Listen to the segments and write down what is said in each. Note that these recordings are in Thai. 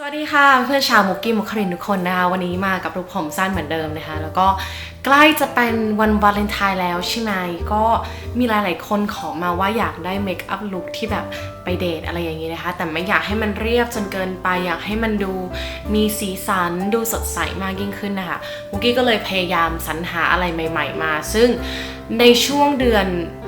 สวัสดีค่ะเพื่อนชาวมุกกี้มุกครินทุกคนนะคะ วันนี้มากับรูปผมสั้นเหมือนเดิมนะคะ แล้วก็ใกล้จะเป็นวันวาเลนไทน์แล้วใช่ไหมก็มีหลาย ๆ คนขอมาว่าอยากได้เมคอัพลุคที่แบบไปเดทอะไรอย่างนี้นะคะ แต่ไม่อยากให้มันเรียบจนเกินไป อยากให้มันดูมีสีสันดูสดใสมากยิ่งขึ้นนะคะมุกกี้ก็เลยพยายามสรรหาอะไรใหม่ ๆ มา ซึ่ง ในช่วงเดือน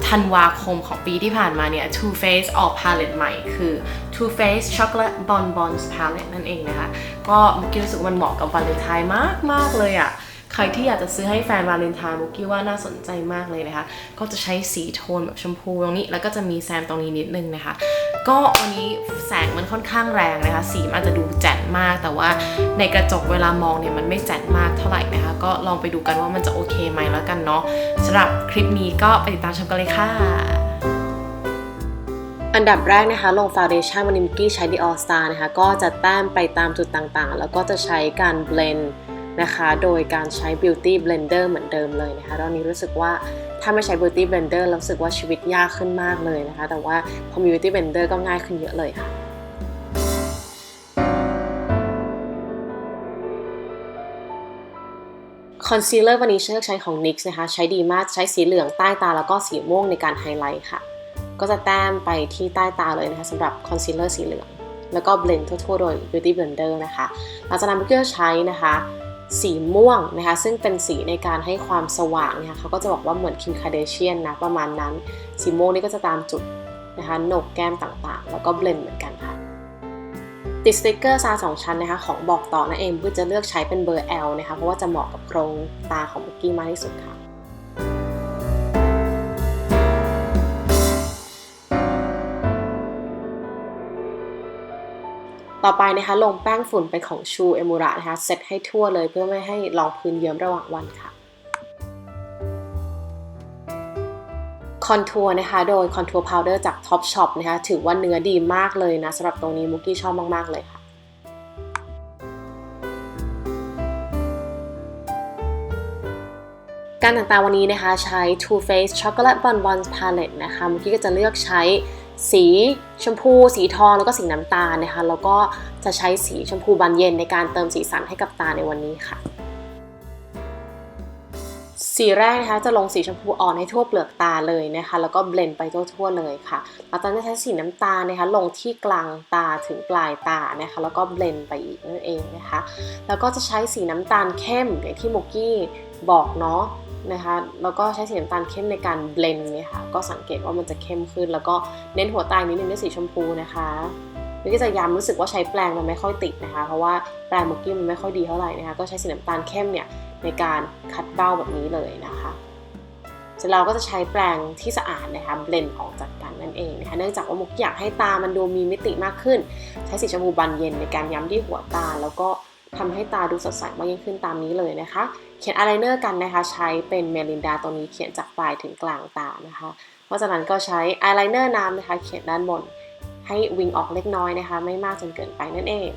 ธันวาคมของปีที่ผ่านมาเนี่ย Too Faced ออกพาเลตใหม่คือ Too Faced Chocolate Bonbons Palette นั่นเองนะคะ ก็มุกกี้รู้สึกมันเหมาะกับวาเลนไทน์มากมากเลยอะ่ะ ใครที่อยากจะซื้อให้แฟนวาเลนไทน์มุกกี้ว่าน่าสนใจมากเลยนะคะ ก็จะใช้สีโทนแบบชมพูตรงนี้ แล้วก็จะมีแซมตรงนี้นิดนึงนะคะ ก็วันนี้แสงมันค่อนข้างแรงนะคะ สีมันอาจจะดูแจ่มมาก แต่ว่าในกระจกเวลามองเนี่ยมันไม่แจ่มมากเท่าไหร่นะคะ ก็ลองไปดูกันว่ามันจะโอเคไหมแล้วกันเนาะสำหรับคลิปนี้ก็ไปติดตามชมกันเลยค่ะ อันดับแรกนะคะลงฟาวเดชั่นวันนี้มิกกี้ใช้ The All Star นะคะ ก็จะแต้มไปตามจุดต่างๆ แล้วก็จะใช้การเบลนด์ นะคะ โดยการใช้ Beauty Blender เหมือนเดิมเลยนะคะตอนนี้รู้สึกว่าถ้าไม่ใช้ Beauty Blender รารู้สึกว่าชีวิตยากขึ้นมากเลยนะคะ แต่ว่าพอมี Beauty Blender ก็ง่ายขึ้นเยอะเลยค่ะคอนซีลเลอร์วันนี้ฉันเลือกใช้ของ NYX นะคะ ใช้ดีมากใช้สีเหลืองใต้ตาแล้วก็สีม่วงในการไฮไลท์ค่ะ ก็จะแต้มไปที่ใต้ตาเลยนะคะสำหรับคอนซีลเลอร์สีเหลือง แล้วก็เบลนด์ทั่วๆโดย Beauty Blender นะคะหลังจากนั้นเพื่อใช้นะคะ สีม่วงนะคะซึ่งเป็นสีในการให้ความสว่างเนะคะเขาก็จะบอกว่าเหมือนคิมคาเดเชียนนะประมาณนั้น สีม่วงนี่ก็จะตามจุดนะคะโหนกแก้มต่างๆ แล้วก็เบลนเหมือนกันค่ะติดสติกเกอร์ซาสองชั้นนะคะของบอกต่อนั่นเองเพื่อจะเลือกใช้เป็นเบอร์ L นะคะเพราะว่าจะเหมาะกับโครงตาของบุกกี้มากที่สุดค่ะ ต่อไปนะคะลงแป้งฝุ่นไปของชูเอมูระนะคะเซตให้ทั่วเลยเพื่อไม่ให้รองพื้นเยิ้มระหว่างวันค่ะคอนทัวร์นะคะโดยคอนทัวร์พาวเดอร์จาก Top Shop นะคะถือว่าเนื้อดีมากเลยนะสำหรับตรงนี้มุกกี้ชอบมาก ๆ เลยค่ะ การแต่งตาวันนี้นะคะใช้ Too Faced Chocolate Bonbons Palette นะคะเมื่อกี้ก็จะเลือกใช้สีชมพู สีทองแล้วก็สีน้ำตาลนะคะแล้วก็จะใช้สีชมพูบานเย็นในการเติมสีสันให้กับตาในวันนี้ค่ะ สีแรกนะคะจะลงสีชมพูอ่อนให้ทั่วเปลือกตาเลยนะคะ แล้วก็เบลนด์ไปทั่วๆเลยค่ะหลังจากนั้นจะใช้สีน้ำตาลนะคะลงที่กลางตาถึงปลายตานะคะ แล้วก็เบลนด์ไปอีกนั่นเองนะคะ แล้วก็จะใช้สีน้ำตาลเข้มอย่างที่โมกี้บอกเนาะ นะคะแล้วก็ใช้สีน้ำตาลเข้มในการเบลนด์เนี่ยค่ะก็สังเกตว่ามันจะเข้มขึ้น แล้วก็เน้นหัวตานิดนึงด้วยสีชมพูนะคะมุกกี้จะย้ำรู้สึกว่าใช้แปรงมันไม่ค่อยติดนะคะ เพราะว่าแปรงมุกกี้มันไม่ค่อยดีเท่าไหร่นะคะก็ใช้สีน้ำตาลเข้มเนี่ยในการคัดเบ้าแบบนี้เลยนะคะเสร็จแล้วก็จะใช้แปรงที่สะอาดนะคะเบลนด์ออกจากกันนั่นเองนะคะเนื่องจากว่ามุกอยากให้ตามันดูมีมิติมากขึ้น ใช้สีชมพูบานเย็นในการย้ำที่หัวตาแล้วก็ ทำให้ตาดูสดใสมากยิ่งขึ้นตามนี้เลยนะคะ เขียนอายไลเนอร์กันนะคะ ใช้เป็นเมลินดาตรงนี้เขียนจากปลายถึงกลางตานะคะเพราะฉะนั้นก็ใช้อายไลเนอร์น้ำนะคะ เขียนด้านบน ให้วิงออกเล็กน้อยนะคะ ไม่มากจนเกินไปนั่นเอง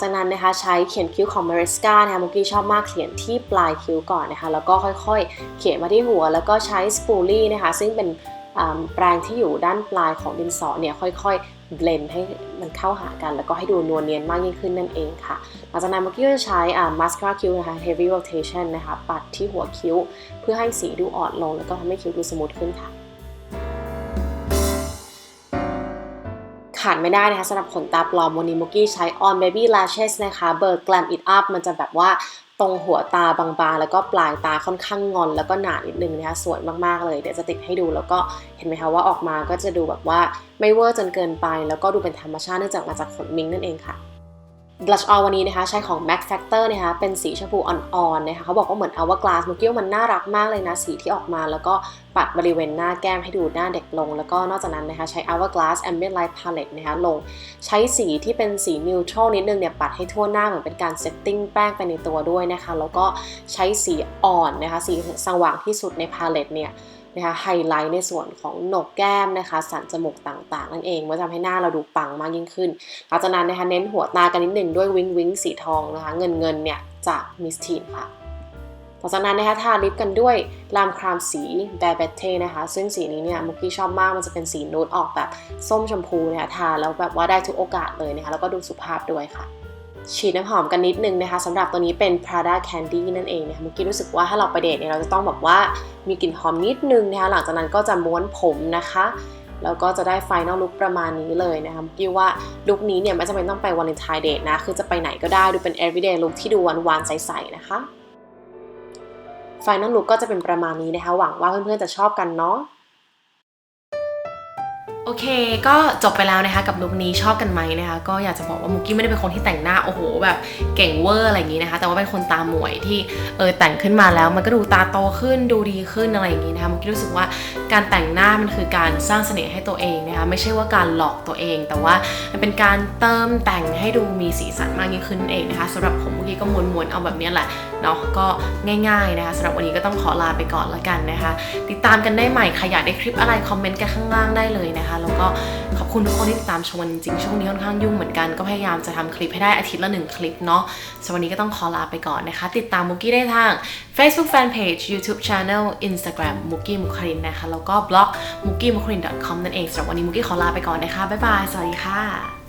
จากนั้นนะคะใช้เขียนคิ้วของ Mariska นะคะมุกกี้ชอบมากเขียนที่ปลายคิ้วก่อนนะคะแล้วก็ค่อยๆ เขียนมาที่หัว แล้วก็ใช้สปูลี่นะคะซึ่งเป็นแปรงที่อยู่ด้านปลายของดินสอเนี่ยค่อยๆ เบลนให้มันเข้าหากัน แล้วก็ให้ดูนวลเนียนมากยิ่งขึ้นนั่นเองค่ะหลังจากนั้นมุกกี้ก็จะใช้อ่า mascara คิ้วนะคะ heavy rotation นะคะ ปัดที่หัวคิ้ว เพื่อให้สีดูอ่อนลง แล้วก็ทำให้คิ้วดูสมูทขึ้นค่ะขาดไม่ได้นะคะสำหรับขนตาปลอมวันนี้มุกกี้ใช้ On Baby Lashes นะคะ เบอร์ Glam It Up มันจะแบบว่า ตรงหัวตาบางๆ แล้วก็ปลายตาค่อนข้างงอน แล้วก็หนานิดนึงนะคะสวยมากๆเลยเดี๋ยวจะติดให้ดูแล้วก็เห็นไหมคะว่าออกมาก็จะดูแบบว่าไม่เวอร์จนเกินไป แล้วก็ดูเป็นธรรมชาติเนื่องจากมาจากขนมิงนั่นเองค่ะ blush on วันนี้นะคะใช้ของ MAC Factor นะคะเป็นสีชมพูอ่อนๆนะคะเขาบอกว่าเหมือน hourglass มุกกี้วมันน่ารักมากเลยนะสีที่ออกมา แล้วก็ปัดบริเวณหน้าแก้มให้ดูหน้าเด็กลง แล้วก็นอกจากนั้นนะคะใช้ hourglass ambient light palette นะคะลงใช้สีที่เป็นสี neutral นิดนึงเนี่ยปัดให้ทั่วหน้าเหมือนเป็นการ setting แป้งไปในตัวด้วยนะคะ แล้วก็ใช้สีอ่อนนะคะสีสว่างที่สุดใน palette เนี่ย นะคะไฮไลท์ในส่วนของโหนกแก้มนะคะสันจมูกต่างๆ นั่นเองว่าจะทำให้หน้าเราดูปังมากยิ่งขึ้นหลังจากนั้นนะคะเน้นหัวตากันนิดหนึ่งด้วยวิงวิงสีทองนะคะเงินเงินเนี่ยจากมิสทีนค่ะผลังจากนั้นนะคะทาลิปกันด้วยลามครามสีแบเบเทนะคะ ซึ่งสีนี้เนี่ยมุกกี้ชอบมากมันจะเป็นสีนูดออกแบบส้มชมพูเนี่ยทาแล้วแบบว่าได้ทุกโอกาสเลยนะคะแล้วก็ดูสุภาพด้วยค่ะ ฉีดน้ำหอมกันนิดนึงนะคะสำหรับตัวนี้เป็น Prada Candy นั่นเองนะคะมุกกี้รู้สึกว่าถ้าเราไปเดทเนี่ยเราจะต้องแบบว่ามีกลิ่นหอมนิดนึงนะคะหลังจากนั้นก็จะม้วนผมนะคะแล้วก็จะได้ไฟนอลลุคประมาณนี้เลยนะคะมุกกี้ว่าลุคนี้เนี่ยไม่จำเป็นต้องไปวาเลนไทน์เดทนะ คือจะไปไหนก็ได้ดูเป็น everyday look ที่ดูหวานๆใสๆนะคะไฟนอลลุคก็จะเป็นประมาณนี้นะคะหวังว่าเพื่อนๆจะชอบกันเนาะ โอเค ก็จบไปแล้วนะคะกับลุคนี้ชอบกันไหมนะคะก็อยากจะบอกว่ามุกกี้ไม่ได้เป็นคนที่แต่งหน้าโอ้โหแบบเก่งเวอร์อะไรอย่างนี้นะคะ แต่ว่าเป็นคนตาหมวยที่เออแต่งขึ้นมาแล้วมันก็ดูตาโตขึ้นดูดีขึ้นอะไรอย่างนี้นะคะมุกกี้รู้สึกว่าการแต่งหน้ามันคือการสร้างเสน่ห์ให้ตัวเองนะคะไม่ใช่ว่าการหลอกตัวเอง แต่ว่ามันเป็นการเติมแต่งให้ดูมีสีสันมากยิ่งขึ้นนั่นเองนะคะสำหรับผมมุกกี้ก็ม้วนๆเอาแบบนี้แหละเนาะก็ง่ายๆนะคะสำหรับวันนี้ก็ต้องขอลาไปก่อนละกันนะคะ ติดตามกันได้ใหม่ใครอยากได้คลิปอะไรคอมเมนต์กันข้างล่างได้เลยนะคะ แล้วก็ขอบคุณทุกคนที่ติดตามชมกันจริงๆช่วงนี้ค่อนข้างยุ่งเหมือนกันก็พยายามจะทำคลิปให้ได้อาทิตย์ละหนึ่งคลิปเนาะสำหรับวันนี้ก็ต้องขอลาไปก่อนนะคะ ติดตามมุกกี้ได้ทาง Facebook Fanpage YouTube Channel Instagram มุกกี้มุครินนะคะแล้วก็บล็อก m u k i m u k r i n com นั่นเองสำหรับวันนี้มุกกี้ขอลาไปก่อนนะคะบ๊ายบายสวัสดีค่ะ